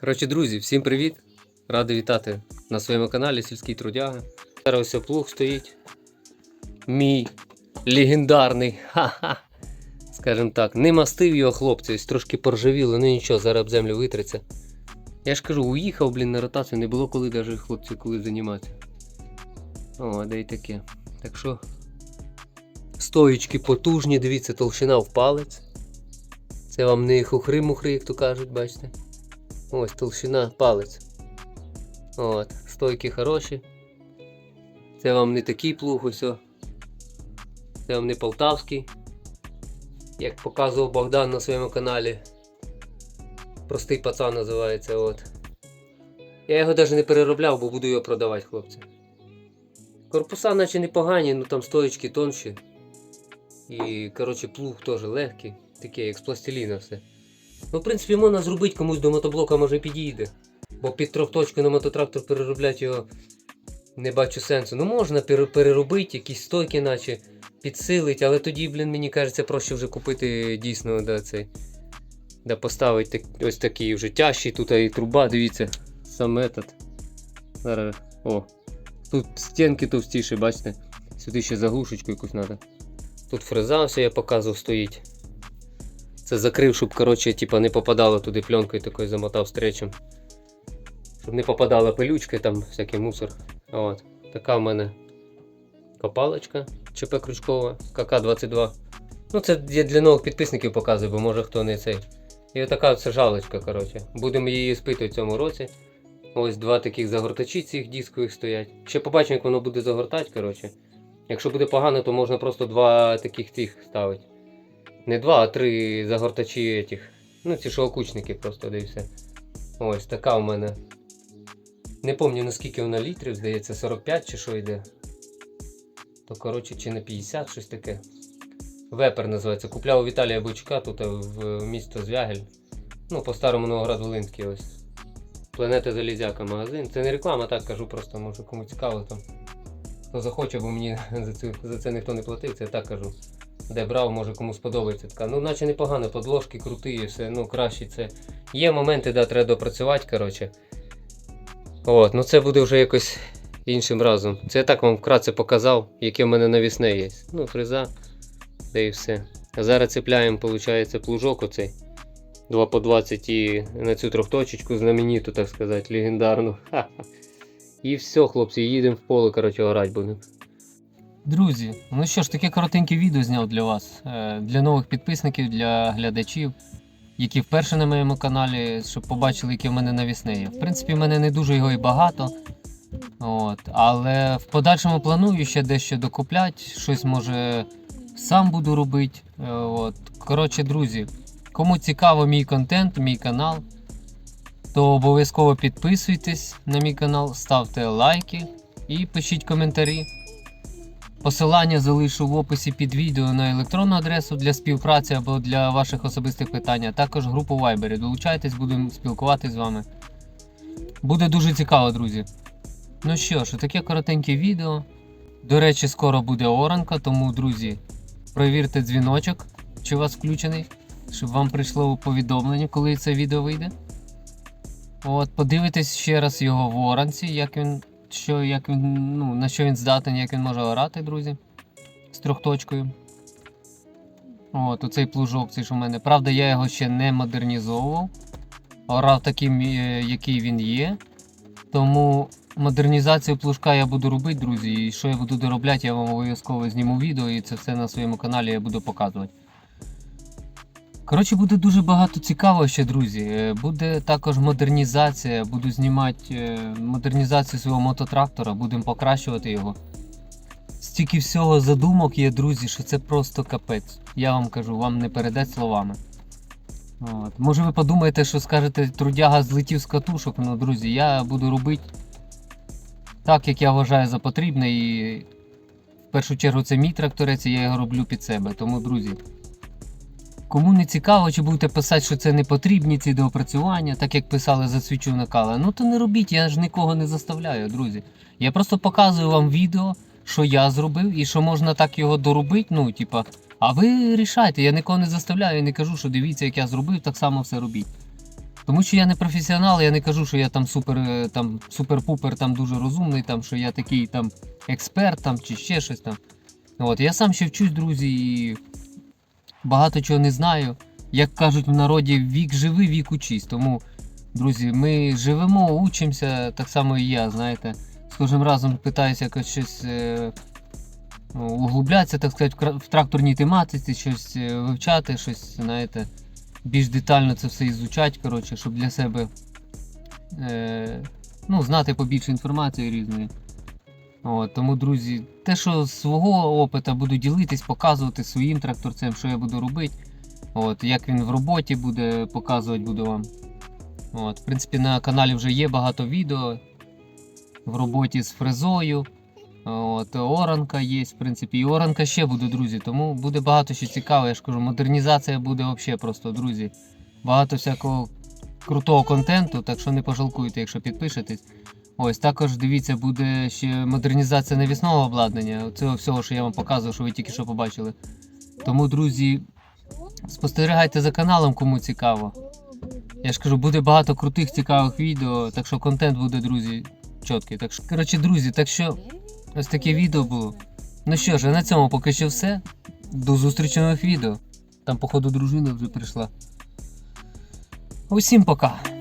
Коротше, друзі, всім привіт! Радий вітати на своєму каналі Сільський Трудяга. Зараз ось плуг стоїть. Мій легендарний. Ха-ха. Скажем так, не мастив його хлопці, ось трошки поржавіло, ну нічого, зараз об землю витреться. Я ж кажу, уїхав, блін, на ротацію, не було коли навіть хлопці коли займатися. О, де й таке. Так що. Стоїчки потужні, дивіться, толщина в палець. Це вам не хухри-мухри, як то кажуть, бачите. Ось толщина палець. От, стойки хороші. Це вам не такий плуг, ось. Це вам не полтавський. Як показував Богдан на своєму каналі. Простий пацан називається. от. Я його навіть не переробляв, бо буду його продавати, хлопці. Корпуса наче непогані, ну там стоечки тонші. І, коротше, плуг теж легкий. Такий, як з пластиліна все. Ну, в принципі, можна зробити комусь до мотоблока, може підійде. Бо під трьохточку на мототрактор переробляти його не бачу сенсу. Ну можна переробити, якісь стойки, наче підсилить, але тоді, блін, мені кажеться, проще вже купити дійсно да, цей. Да поставити так, ось такий вже тяжчий, тут і труба, дивіться, сам этот. Зараз. О. Тут стінки товстіші, бачите? Сюди ще заглушечку якусь треба. Тут фреза, все я показував, стоїть. Це закрив, щоб коротше, типа, не попадало туди пленкою такою замотав стречем. Щоб не попадала пилючка, там всякий мусор. От. Така в мене копалочка ЧП крючкова, КК-22. Ну, це я для нових підписників показую, бо може хто не цей. І отака от сажалочка, коротше. Будемо її спити в цьому році. Ось два таких загортачі цих дискових стоять. Ще побачимо, як воно буде загортати, коротше. Якщо буде погано, то можна просто два таких тих ставити. Не два, а три загортачі этих. Ну, ці шовкучники просто де і все. Ось така у мене. Не пам'ятаю наскільки вона літрів, здається, 45 чи що йде. То коротше, чи на 50, щось таке. Вепер називається. Купляв у Віталія Бойчука тут е, в місто Звягель. Ну, по старому Новоград Волинський ось. Планета Залізяка магазин. Це не реклама, так кажу, просто може кому цікаво там. Хто захоче, бо мені за це, за це ніхто не платив, це я так кажу. Де брав, може кому сподобається така. Ну, наче непогано, подложки круті і все, ну краще це. Є моменти, де треба допрацювати, коротше. От, ну це буде вже якось іншим разом. Це я так вам вкратце показав, яке в мене навісне є. Ну, фреза, де і все. А зараз цепляємо, виходить, плужок оцей. 2 по 20 і на цю трьохточечку знамениту, так сказати, легендарну. Ха-ха. І все, хлопці, їдемо в поле, коротше, орати будемо. Друзі, ну що ж, таке коротеньке відео зняв для вас, е, для нових підписників, для глядачів, які вперше на моєму каналі, щоб побачили, яке в мене навісне є. В принципі, в мене не дуже його і багато. От, але в подальшому планую ще дещо докупляти, щось може сам буду робити. Е, От. Коротше, друзі, кому цікаво мій контент, мій канал, то обов'язково підписуйтесь на мій канал, ставте лайки і пишіть коментарі. Посилання залишу в описі під відео на електронну адресу для співпраці або для ваших особистих питань, а також групу Viber. Долучайтесь, будемо спілкуватися з вами. Буде дуже цікаво, друзі. Ну що ж, таке коротеньке відео. До речі, скоро буде оранка, тому, друзі, провірте дзвіночок, чи у вас включений, щоб вам прийшло повідомлення, коли це відео вийде. От, подивитесь ще раз його в оранці, як він, що, як він, ну, на що він здатен, як він може орати, друзі. З трьохточкою. От, оцей плужок, цей що в мене. Правда, я його ще не модернізовував. Орав таким, е, який він є. Тому модернізацію плужка я буду робити, друзі. І що я буду доробляти, я вам обов'язково зніму відео і це все на своєму каналі я буду показувати. Коротше, буде дуже багато цікавого ще, друзі. Е, Буде також модернізація. Буду знімати е, модернізацію свого мототрактора, будемо покращувати його. Стільки всього задумок є, друзі, що це просто капець. Я вам кажу, вам не передать словами. От. Може ви подумаєте, що скажете, трудяга злетів з катушок. Ну, друзі, я буду робити так, як я вважаю за потрібне. І в першу чергу це мій тракторець, і я його роблю під себе. Тому, друзі. Кому не цікаво, чи будете писати, що це не потрібні ці доопрацювання, так як писали засвідчу накала, ну то не робіть, я ж нікого не заставляю, друзі. Я просто показую вам відео, що я зробив, і що можна так його доробити. Ну, типа, а ви рішайте, я нікого не заставляю, я не кажу, що дивіться, як я зробив, так само все робіть. Тому що я не професіонал, я не кажу, що я там супер е, там супер-пупер, там дуже розумний, там що я такий там експерт там чи ще щось там. От, я сам ще вчусь, друзі, і багато чого не знаю. Як кажуть в народі, вік живи, вік учись. Тому, друзі, ми живемо, учимося, так само і я, знаєте. З кожним разом питаюся якось щось е, ну, углублятися, так сказати, в тракторній тематиці, щось е, вивчати, щось, знаєте, більш детально це все ізучати, коротше, щоб для себе е, ну, знати побільше інформації різної. От, тому, друзі, те, що свого опиту буду ділитись, показувати своїм тракторцем, що я буду робити. От, як він в роботі буде, показувати буду вам. От, в принципі, на каналі вже є багато відео в роботі з фрезою. От, оранка є, в принципі, і оранка ще буде, друзі. Тому буде багато що цікавого. Я ж кажу, модернізація буде взагалі просто, друзі. Багато всякого крутого контенту, так що не пожалкуйте, якщо підпишетесь. Ось також дивіться, буде ще модернізація навісного обладнання. Цього всього, що я вам показував, що ви тільки що побачили. Тому, друзі, спостерігайте за каналом, кому цікаво. Я ж кажу, буде багато крутих цікавих відео, так що контент буде, друзі, чіткий. Так що, коротше, друзі, так що ось таке відео було. Ну що ж, на цьому поки що все. До зустрічі нових відео. Там, походу, дружина вже прийшла. Усім пока.